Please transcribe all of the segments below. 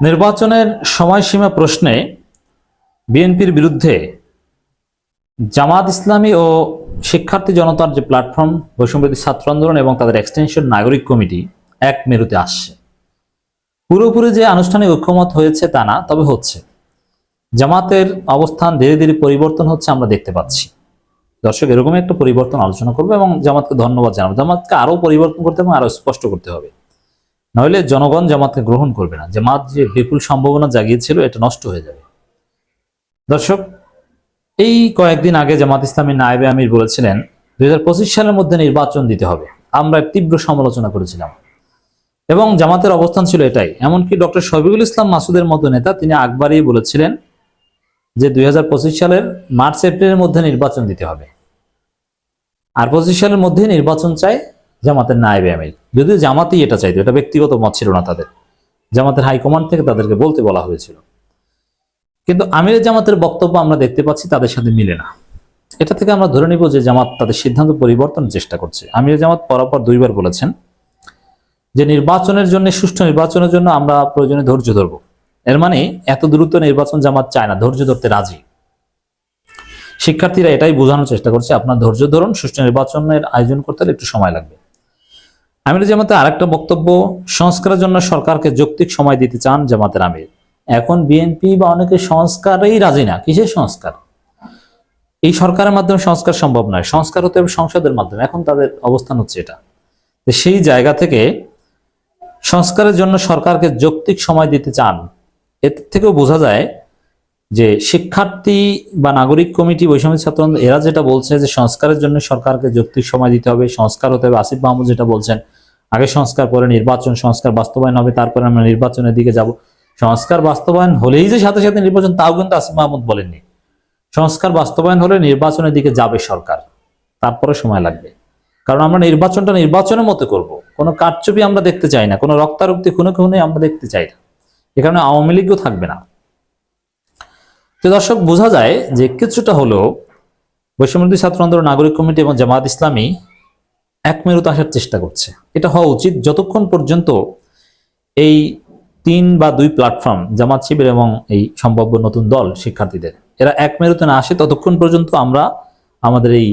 নির্বাচনের সময়সীমা প্রশ্নে বিএনপির বিরুদ্ধে জামাত ইসলামী ও শিক্ষার্থী জনতার যে প্ল্যাটফর্ম বৈষম্যবিরোধী ছাত্র আন্দোলন এবং তাদের এক্সটেনশন নাগরিক কমিটি এক মেরুতে আসছে। পুরোপুরি যে আনুষ্ঠানিক ঐক্যমত হয়েছে তা না, তবে হচ্ছে। জামাতের অবস্থান ধীরে ধীরে পরিবর্তন হচ্ছে আমরা দেখতে পাচ্ছি। দর্শক, এরকমই একটা পরিবর্তন আলোচনা করব এবং জামাতকে ধন্যবাদ জানাব। জামাতকে আরও পরিবর্তন করতে এবং আরও স্পষ্ট করতে হবে। নইলে জনগণ জামাতকে গ্রহণ করবে না। জামাত যে বিপুল সম্ভাবনা জাগিয়েছিল, এটা নষ্ট হয়ে যাবে। দর্শক, এই কয়েকদিন আগে জামাত ইসলামী নায়েবে আমির বলেছিলেন, দুই হাজার পঁচিশ সালের মধ্যে নির্বাচন দিতে হবে। আমরা তীব্র সমালোচনা করেছিলাম। এবং জামাতের অবস্থান ছিল এটাই। এমনকি ডক্টর শফিকুল ইসলাম মাসুদের মতো নেতা, তিনি আকবরই বলেছিলেন যে দুই হাজার পঁচিশ সালের মার্চ, এপ্রিলের মধ্যে নির্বাচন দিতে হবে। আর পঁচিশ সালের মধ্যে নির্বাচন চাই জামাতের নায়েবে আমির। যদিও জামাতই এটা চাইতো, এটা ব্যক্তিগত মত ছিল না তাদের। জামাতের হাইকমান্ড থেকে তাদেরকে বলতে বলা হয়েছিল। কিন্তু আমির জামাতের বক্তব্য আমরা দেখতে পাচ্ছি, তাদের সাথে মিলে না। এটা থেকে আমরা ধরে নিব যে জামাত তাদের সিদ্ধান্ত পরিবর্তনের চেষ্টা করছে। আমির জামাত পরপর দুইবার বলেছেন যে নির্বাচনের জন্য, সুষ্ঠু নির্বাচনের জন্য আমরা প্রয়োজনে ধৈর্য ধরব। এর মানে এত দ্রুত নির্বাচন জামাত চায় না, ধৈর্য ধরতে রাজি। শিক্ষার্থীরা এটাই বোঝানোর চেষ্টা করছে, আপনার ধৈর্য ধরুন, সুষ্ঠু নির্বাচনের আয়োজন করতে হলে একটু সময় লাগবে। আমির জামাতের আরেকটা বক্তব্য, সংস্কারের জন্য সরকারকে যৌক্তিক সময় দিতে চান জামাতের আমির। এখন বিএনপি বা অনেকে সংস্কারেই রাজি না। কিসের সংস্কার? এই সরকারের মাধ্যমে সংস্কার সম্ভব নয়। সংস্কার হতে হবে সংসদের মাধ্যমে। এখন তাদের অবস্থান হচ্ছে এটা। সেই জায়গা থেকে সংস্কারের জন্য সরকারকে যৌক্তিক সময় দিতে চান, এর থেকেও বোঝা যায় যে শিক্ষার্থী বা নাগরিক কমিটি, বৈষম্য ছাত্র এরা যেটা বলছে যে সংস্কারের জন্য সরকারকে যৌক্তিক সময় দিতে হবে, সংস্কার হতে হবে। আসিফ মাহমুদ যেটা বলছেন আগে সংস্কার, পরে নির্বাচন, সংস্কার বাস্তবায়ন হবে, তারপরে আমরা নির্বাচনের দিকে যাব। সংস্কার বাস্তবায়ন হলেই যে সাথে সাথে নির্বাচন, তাও কিন্তু আসিফ মাহমুদ বলেননি। সংস্কার বাস্তবায়ন হলে নির্বাচনের দিকে যাবে সরকার। তারপরে সময় লাগবে। কারণ আমরা নির্বাচনটা নির্বাচনের মতো করব। কোনো কারচুপি আমরা দেখতে চাই না, কোনো রক্তারক্তি খুনে খুনে আমরা দেখতে চাই না। এ কারণে আওয়ামী লীগও থাকবে না। তো দর্শক, বোঝা যায় যে কিছুটা হলেও বৈষম্যবিরোধী ছাত্র আন্দোলন, নাগরিক কমিটি এবং জামাত ইসলামী এক মেরুতে আসার চেষ্টা করছে। এটা হওয়া উচিত যতক্ষণ পর্যন্ত এই তিন বা দুই প্ল্যাটফর্ম জামাত শিবির এবং এই সম্ভাব্য নতুন দল শিক্ষার্থীদের, এরা এক মেরুতে না আসে ততক্ষণ পর্যন্ত আমরা আমাদের এই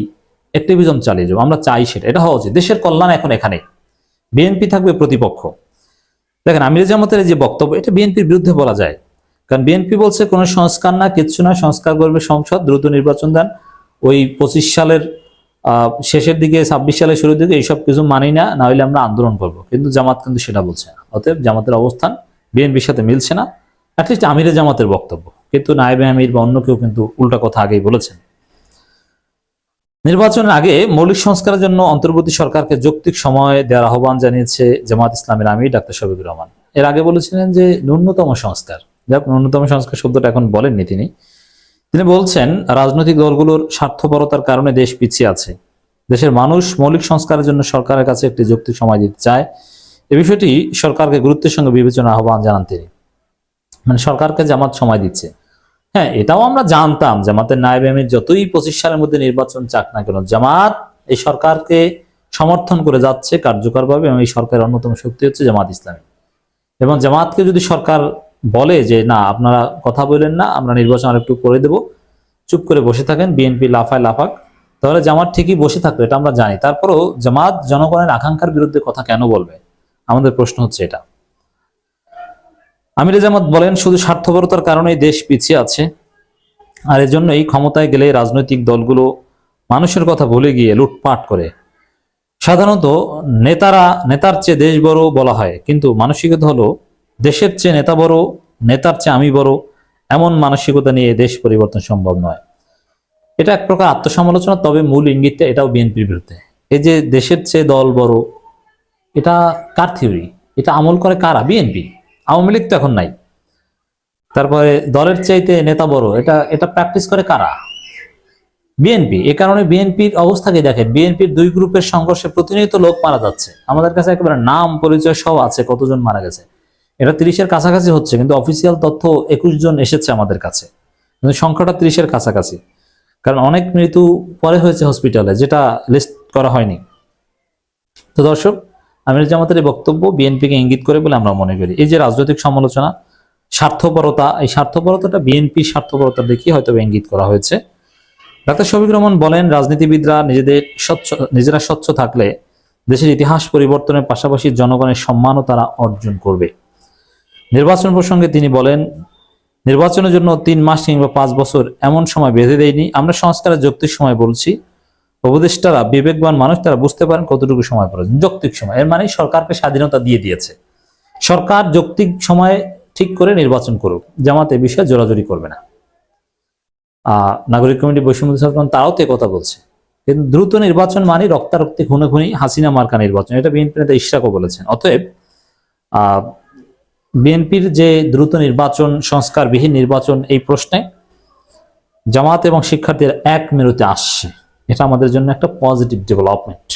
অ্যাক্টিভিজম চালিয়ে যাব। আমরা চাই সেটা। এটা হওয়া উচিত। দেশের কল্যাণ এখন এখানে। বিএনপি থাকবে প্রতিপক্ষ। দেখেন, আমির জামাতের যে বক্তব্য, এটা বিএনপির বিরুদ্ধে বলা যায়। কারণ বিএনপি বলছে কোনো সংস্কার না, কিচ্ছু না, সংস্কার করবে সংসদ দ্রুত নির্বাচন দেন। ওই পঁচিশ সালের শেষের দিকে ছাব্বিশ সালের শুরুর দিকে এইসব কিছু মানি না না হলে আমরা আন্দোলন করব। কিন্তু জামাত কিন্তু সেটা বলছে না। অতএব জামাতের অবস্থান বিএনপির সাথে মিলছে না। অ্যাটলিস্ট আমিরের জামাতের বক্তব্য। কিন্তু নায়েবে আমির বা অন্য কেউ কিন্তু উল্টা কথা আগেই বলেছেন। নির্বাচনের আগে মৌলিক সংস্কারের জন্য অন্তর্বর্তী সরকারকে যৌক্তিক সময় দেওয়ার আহ্বান জানিয়েছে জামাত ইসলামের আমির ডাক্তার শফিকুর রহমান। এর আগে বলেছিলেন যে ন্যূনতম সংস্কার, যাক ন্যূনতম সংস্কার শব্দটা এখন বলেননি তিনি। তিনি বলছেন, রাজনৈতিক দলগুলোর স্বার্থপরতার কারণে দেশ পিছিয়ে আছে। দেশের মানুষ মৌলিক সংস্কারের জন্য সরকারের কাছে একটি যৌক্তিক সময় দিতে চায়। এ বিষয়টি সরকারকে গুরুত্বের সঙ্গে বিবেচনা আহ্বান জানান তিনি। মানে সরকারকে জামাত সময় দিচ্ছে। হ্যাঁ এটাও আমরা জানতাম, জামাতের নায়েব আমির যতই পঁচিশ সালের মধ্যে নির্বাচন চাক না কেন, জামাত এই সরকারকে সমর্থন করে যাচ্ছে কার্যকরভাবে এবং এই সরকারের অন্যতম শক্তি হচ্ছে জামাত ইসলামী। এবং জামাতকে যদি সরকার বলে যে, না, আপনারা কথা বলেন না, আমরা নির্বাচন আরেকটু করে দেব। চুপ করে বসে থাকেন, বিএনপি লাফায় লাফাক। তাহলে জামাত ঠিকই বসে থাকবে এটা আমরা জানি। তারপরেও জামাত জনগণের আকাঙ্ক্ষার বিরুদ্ধে কথা কেন বলবে? আমাদের প্রশ্ন হচ্ছে এটা। আমির জামাত বলেন, শুধু স্বার্থপরতার কারণেই দেশ পিছিয়ে আছে। আর এজন্যই ক্ষমতায় গেলে রাজনৈতিক দলগুলো মানুষের কথা ভুলে গিয়ে লুটপাট করে। সাধারণত নেতারা, নেতার চেয়ে দেশ বড় বলা হয়, কিন্তু মানসিকতা হলো দেশের চেয়ে নেতা বড়, নেতার চেয়ে আমি বড়, এমন মানসিকতা নিয়ে দেশ পরিবর্তন সম্ভব নয়। এটা এক প্রকার আত্মসমালোচনা, তবে মূল ইঙ্গিতটা এটাও বিএনপির বিরুদ্ধে। এই যে দেশের চেয়ে দল বড়, এটা কার থিওরি? এটা আমল করে কারা? বিএনপি। আওয়ামী লীগ তো এখন নাই। তারপরে দলের চাইতে নেতা বড়, এটা এটা প্র্যাকটিস করে কারা? বিএনপি। এ কারণে বিএনপির অবস্থাকে দেখেন? বিএনপির দুই গ্রুপের সংঘর্ষে প্রতিনিয়ত লোক মারা যাচ্ছে। আমাদের কাছে একেবারে নাম পরিচয় সব আছে, কতজন মারা গেছে। এটা তিরিশের কাছাকাছি হচ্ছে, কিন্তু অফিসিয়াল তথ্য একুশ জন এসেছে আমাদের কাছে। কিন্তু সংখ্যাটা তিরিশের কাছাকাছি। কারণ অনেক মৃত্যু পরে হয়েছে হসপিটালে যেটা লিস্ট করা হয়নি। তো দর্শক, আমির জামাতের এই বক্তব্য বিএনপিকে ইঙ্গিত করে বলে আমরা মনে করি। এই যে রাজনৈতিক সমালোচনা, স্বার্থপরতা, এই স্বার্থপরতাটা বিএনপির স্বার্থপরতা দেখিয়ে হয়তো ইঙ্গিত করা হয়েছে। ডাক্তার শফিক রহমান বলেন, রাজনীতিবিদরা নিজেদের স্বচ্ছ, নিজেরা স্বচ্ছ থাকলে দেশের ইতিহাস পরিবর্তনের পাশাপাশি জনগণের সম্মানও তারা অর্জন করবে। নির্বাচন প্রসঙ্গে তিনি বলেন, নির্বাচনের জন্য তিন মাস কিংবা পাঁচ বছর এমন সময় বেঁধে দেয়নি। আমরা সংস্কারের যৌক্তিক সময় বলছি। উপদেষ্টারা বিবেকবান মানুষ, তারা বুঝতে পারেন কতটুকু সময় প্রয়োজন। যৌক্তিক সময়, এর মানে সরকারকে স্বাধীনতা দিয়ে দিয়েছে। সরকার যৌক্তিক সময়ে ঠিক করে নির্বাচন করুক। জামাত বিষয়ে জোরাজোরি করবে না। নাগরিক কমিটি বৈষম্য তারাও তো কথা বলছে। কিন্তু দ্রুত নির্বাচন মানে রক্তারক্তি খুনে খুনি হাসিনা মার্কা নির্বাচন। এটা বিএনপি নেতা ইশরাকও বলেছেন। অতএব বিএনপির যে দ্রুত নির্বাচন, সংস্কারবিহীন নির্বাচন এই প্রশ্নে জামাত এবং শিক্ষার্থীরা এক মেরুতে আসছে। এটা আমাদের জন্য একটা পজিটিভ ডেভেলপমেন্ট